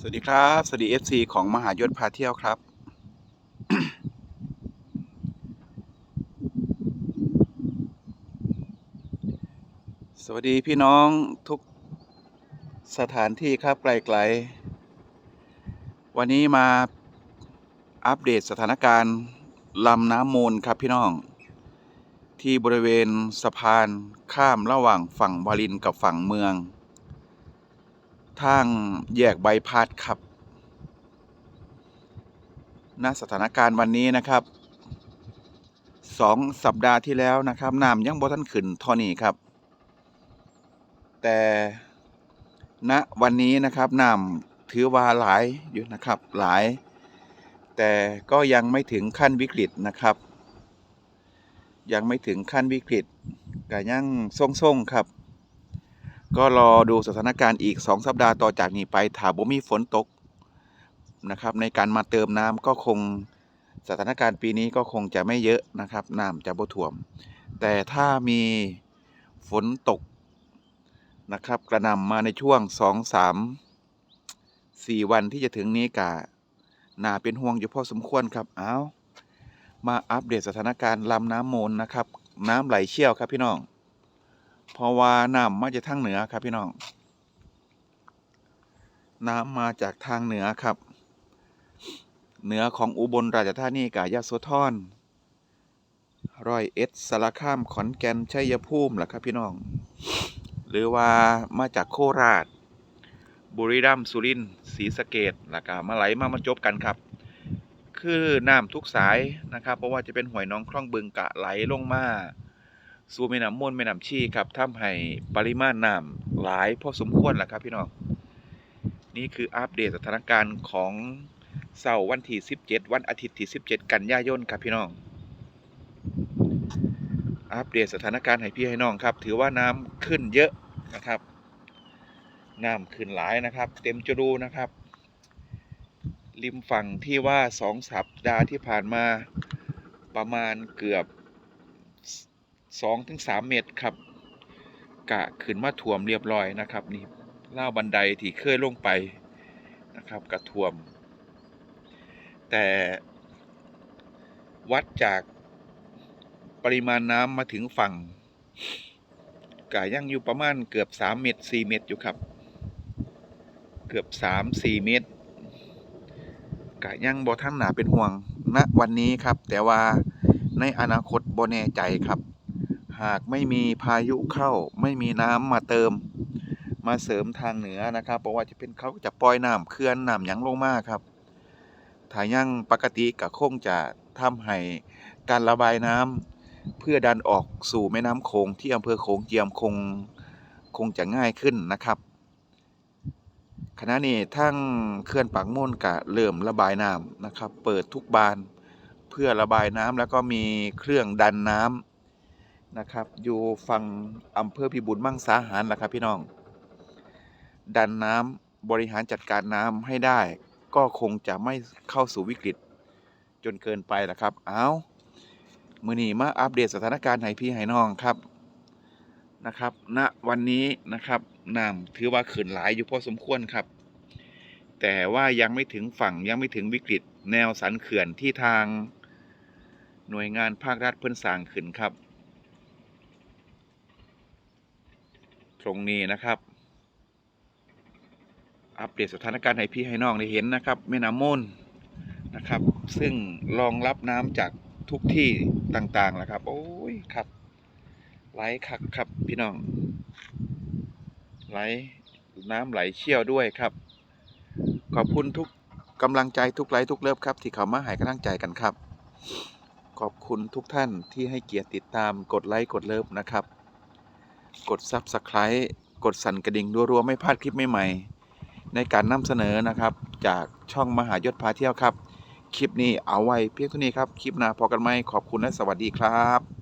สวัสดีครับ สวัสดี FC ของมหายศพาเที่ยวครับ สวัสดีพี่น้องทุกสถานที่ครับไกลๆ วันนี้มาอัปเดตสถานการณ์ลำน้ำมูลครับพี่น้อง ที่บริเวณสะพานข้ามระหว่างฝั่งวารินกับฝั่งเมือง ทางแยกใบพัดครับณสถานการณ์วันนี้นะครับสองสัปดาห์ที่แล้วนะครับน้ำยังบ่ทันขึ้นเท่านี้ครับ แต่ณวันนี้นะครับน้ำถือว่าหลายอยู่นะครับหลาย แต่ก็ยังไม่ถึงขั้นวิกฤตนะครับ ยังไม่ถึงขั้นวิกฤตก็ยังทรงๆครับ ก็รอดูสถานการณ์อีก 2 สัปดาห์ต่อจากนี้ไปถ้าบ่มีฝนตกนะครับ ในการมาเติมน้ำก็คงสถานการณ์ปีนี้ก็คงจะไม่เยอะนะครับน้ำจะบ่ท่วม แต่ถ้ามีฝนตกนะครับ กระนำมาในช่วง 2 3 4 วันที่จะถึงนี้กะน่าเป็นห่วงอยู่พอสมควรครับเอามาอัปเดตสถานการณ์ลำน้ำมูลนะครับ น้ำไหลเชี่ยวครับพี่น้อง เพราะว่าน้ำมาจากทางเหนือครับพี่น้อง น้ำมาจากทางเหนือครับ เหนือของอุบลราชธานีกายโสธรร้อยเอ็ดสารคามขอนแก่นชัยภูมิล่ะครับพี่น้อง หรือว่ามาจากโคราช บุรีรัมย์สุรินทร์ศรีสะเกดแล้วก็มาไหลมามาจบกันครับ คือน้ำทุกสายนะครับเพราะว่าจะเป็นห้วยน้องคล่องบึงกะไหลลงมา สู่แม่น้ำมูลแม่น้ำชีครับทำให้ปริมาณน้ำหลายพอสมควรแหละครับพี่น้อง นี่คืออัปเดตสถานการณ์ของเสาร์วันที่ 17 วันอาทิตย์ที่ 17 กันยายนครับพี่น้อง อัปเดตสถานการณ์ให้พี่ให้น้องครับ ถือว่าน้ำขึ้นเยอะนะครับน้ำขึ้นหลายนะครับ เต็มจะรูนะครับ ริมฝั่งที่ว่าสองสัปดาห์ที่ผ่านมาประมาณเกือบ สองถึงสามเมตรครับ กะขึ้นมาท่วมเรียบร้อยนะครับนี่ล่าบันไดที่เคยลงไปนะครับกระท่วม แต่วัดจากปริมาณน้ำมาถึงฝั่งกะยังอยู่ประมาณเกือบสามเมตรสี่เมตรอยู่ครับ เกือบสามสี่เมตรกะยังบ่ทั้งหนาเป็นห่วงณวันนี้ครับ แต่ว่าในอนาคตบ่แน่ใจครับ หากไม่มีพายุเข้า ไม่มีน้ำมาเติม มาเสริมทางเหนือนะครับเพราะว่าจะเป็นเขาจะปล่อยน้ำเขื่อนน้ำยังลงมาครับถ้ายังปกติก็คงจะทำให้การระบายน้ำเพื่อดันออกสู่แม่น้ำโขงที่อำเภอโขงเจียมคงคงจะง่ายขึ้นนะครับขณะนี้ทั้งเขื่อนปากม่วนกะเริ่มระบายน้ำนะครับ เปิดทุกบาน เพื่อระบายน้ำแล้วก็มีเครื่องดันน้ำ นะครับ อยู่ฝั่งอำเภอพิบูลมั่งสาหารล่ะครับพี่น้อง ดันน้ำบริหารจัดการน้ำให้ได้ ก็คงจะไม่เข้าสู่วิกฤต จนเกินไปละครับ เอามือนี้มาอัปเดตสถานการณ์ให้พี่ให้น้องครับนะครับณวันนี้นะครับน้ำถือว่าขึ้นหลายอยู่พอสมควรครับ แต่ว่ายังไม่ถึงฝั่งยังไม่ถึงวิกฤต แนวสันเขื่อนที่ทางหน่วยงานภาครัฐเพิ่นสร้างขึ้นครับ รงนี้นะครับ อัปเดตสถานการณ์ให้พี่ให้น้องได้เห็นนะครับแม่น้ำมูลนะครับ ซึ่งรองรับน้ำจากทุกที่ต่างๆแหละครับ โอ้ยครับไหลคักครับพี่น้อง ไหลน้ำไหลเชี่ยวด้วยครับ ขอบคุณทุกกำลังใจทุกไลค์ทุกเลิฟครับ ที่เขามาให้กำลังใจกันครับ ขอบคุณทุกท่านที่ให้เกียรติติดตามกดไลค์กดเลิฟนะครับ กด Subscribe กดสั่นกระดิ่งรัวๆ ไม่พลาดคลิปใหม่ๆ ในการนำเสนอนะครับ จากช่องมหายศพาเที่ยวครับ คลิปนี้เอาไว้เพียงเท่านี้ครับ คลิปหน้าพอกันไหมขอบคุณและสวัสดีครับ